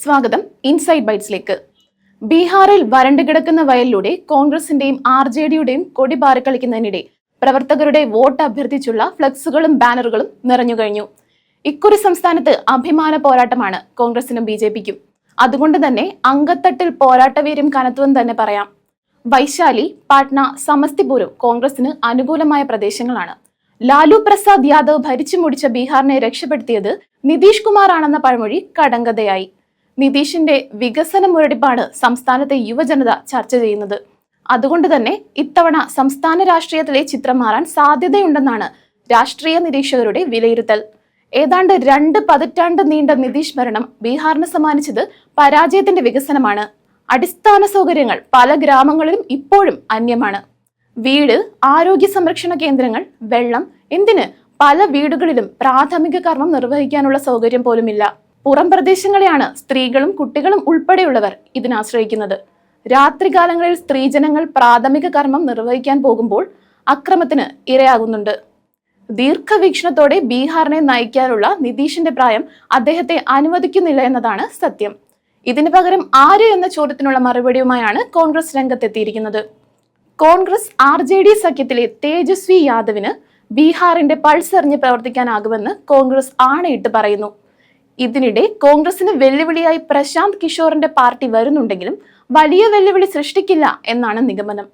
സ്വാഗതം. ഇൻസൈഡ് ബൈറ്റ്സിലേക്ക് ബീഹാറിൽ വരണ്ടു കിടക്കുന്ന വയലിലൂടെ കോൺഗ്രസിന്റെയും ആർ ജെ ഡിയുടെയും കൊടി പാറിക്കളിക്കുന്നതിനിടെ പ്രവർത്തകരുടെ വോട്ട് അഭ്യർത്ഥിച്ചുള്ള ഫ്ലക്സുകളും ബാനറുകളും നിറഞ്ഞു കഴിഞ്ഞു. ഇക്കുറി സംസ്ഥാനത്ത് അഭിമാന പോരാട്ടമാണ് കോൺഗ്രസിനും ബി ജെ പിക്കും. അതുകൊണ്ട് തന്നെ അങ്കത്തട്ടിൽ പോരാട്ടവീര്യം കനത്തുവെന്ന് തന്നെ പറയാം. വൈശാലി പാട്ന സമസ്തിപൂരും കോൺഗ്രസിന് അനുകൂലമായ പ്രദേശങ്ങളാണ്. ലാലു പ്രസാദ് യാദവ് ഭരിച്ചു മുടിച്ച ബീഹാറിനെ രക്ഷപ്പെടുത്തിയത് നിതീഷ് കുമാർ ആണെന്ന പഴമൊഴി കടങ്കഥയായി. നിതീഷിന്റെ വികസന മുരടിപ്പാണ് സംസ്ഥാനത്തെ യുവജനത ചർച്ച ചെയ്യുന്നത്. അതുകൊണ്ട് തന്നെ ഇത്തവണ സംസ്ഥാന രാഷ്ട്രീയത്തിലെ ചിത്രം മാറാൻ സാധ്യതയുണ്ടെന്നാണ് രാഷ്ട്രീയ നിരീക്ഷകരുടെ വിലയിരുത്തൽ. ഏതാണ്ട് രണ്ട് പതിറ്റാണ്ട് നീണ്ട നിതീഷ് ഭരണം ബീഹാറിന് സമ്മാനിച്ചത് പരാജയത്തിന്റെ വികസനമാണ്. അടിസ്ഥാന സൗകര്യങ്ങൾ പല ഗ്രാമങ്ങളിലും ഇപ്പോഴും അന്യമാണ്. വീട് ആരോഗ്യ സംരക്ഷണ കേന്ദ്രങ്ങൾ വെള്ളം എന്തിന് പല വീടുകളിലും പ്രാഥമിക കർമ്മം നിർവഹിക്കാനുള്ള സൗകര്യം പോലുമില്ല. പുറം പ്രദേശങ്ങളെയാണ് സ്ത്രീകളും കുട്ടികളും ഉൾപ്പെടെയുള്ളവർ ഇതിനാശ്രയിക്കുന്നത് രാത്രികാലങ്ങളിൽ സ്ത്രീജനങ്ങൾ പ്രാഥമിക കർമ്മം നിർവഹിക്കാൻ പോകുമ്പോൾ അക്രമത്തിന് ഇരയാകുന്നുണ്ട്. ദീർഘവീക്ഷണത്തോടെ ബീഹാറിനെ നയിക്കാനുള്ള നിതീഷിന്റെ പ്രായം അദ്ദേഹത്തെ അനുവദിക്കുന്നില്ല എന്നതാണ് സത്യം. ഇതിനു പകരം ആര് എന്ന ചോദ്യത്തിനുള്ള മറുപടിയുമായാണ് കോൺഗ്രസ് രംഗത്തെത്തിയിരിക്കുന്നത്. കോൺഗ്രസ് ആർ ജെ ഡി സഖ്യത്തിലെ തേജസ്വി യാദവിന് ബീഹാറിന്റെ പൾസ് എറിഞ്ഞ് പ്രവർത്തിക്കാനാകുമെന്ന് കോൺഗ്രസ് ആണയിട്ട് പറയുന്നു. ഇതിനിടെ കോൺഗ്രസിന് വെല്ലുവിളിയായി പ്രശാന്ത് കിഷോറിന്റെ പാർട്ടി വരുന്നുണ്ടെങ്കിലും വലിയ വെല്ലുവിളി സൃഷ്ടിക്കില്ല എന്നാണ് നിഗമനം.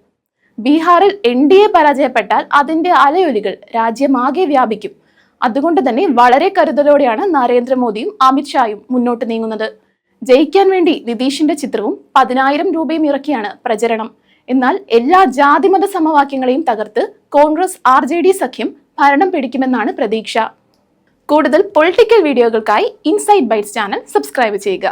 ബീഹാറിൽ എൻ ഡി എ പരാജയപ്പെട്ടാൽ അതിന്റെ അലയൊലികൾ രാജ്യമാകെ വ്യാപിക്കും. അതുകൊണ്ട് തന്നെ വളരെ കരുതലോടെയാണ് നരേന്ദ്രമോദിയും അമിത്ഷായും മുന്നോട്ട് നീങ്ങുന്നത്. ജയിക്കാൻ വേണ്ടി നിതീഷിന്റെ ചിത്രവും പതിനായിരം രൂപയും ഇറക്കിയാണ് പ്രചരണം. എന്നാൽ എല്ലാ ജാതിമത സമവാക്യങ്ങളെയും തകർത്ത് കോൺഗ്രസ് ആർ സഖ്യം ഭരണം പിടിക്കുമെന്നാണ് പ്രതീക്ഷ. കൂടുതൽ പൊളിറ്റിക്കൽ വീഡിയോകൾക്കായി ഇൻസൈറ്റ് ബൈറ്റ്സ് ചാനൽ സബ്സ്ക്രൈബ് ചെയ്യുക.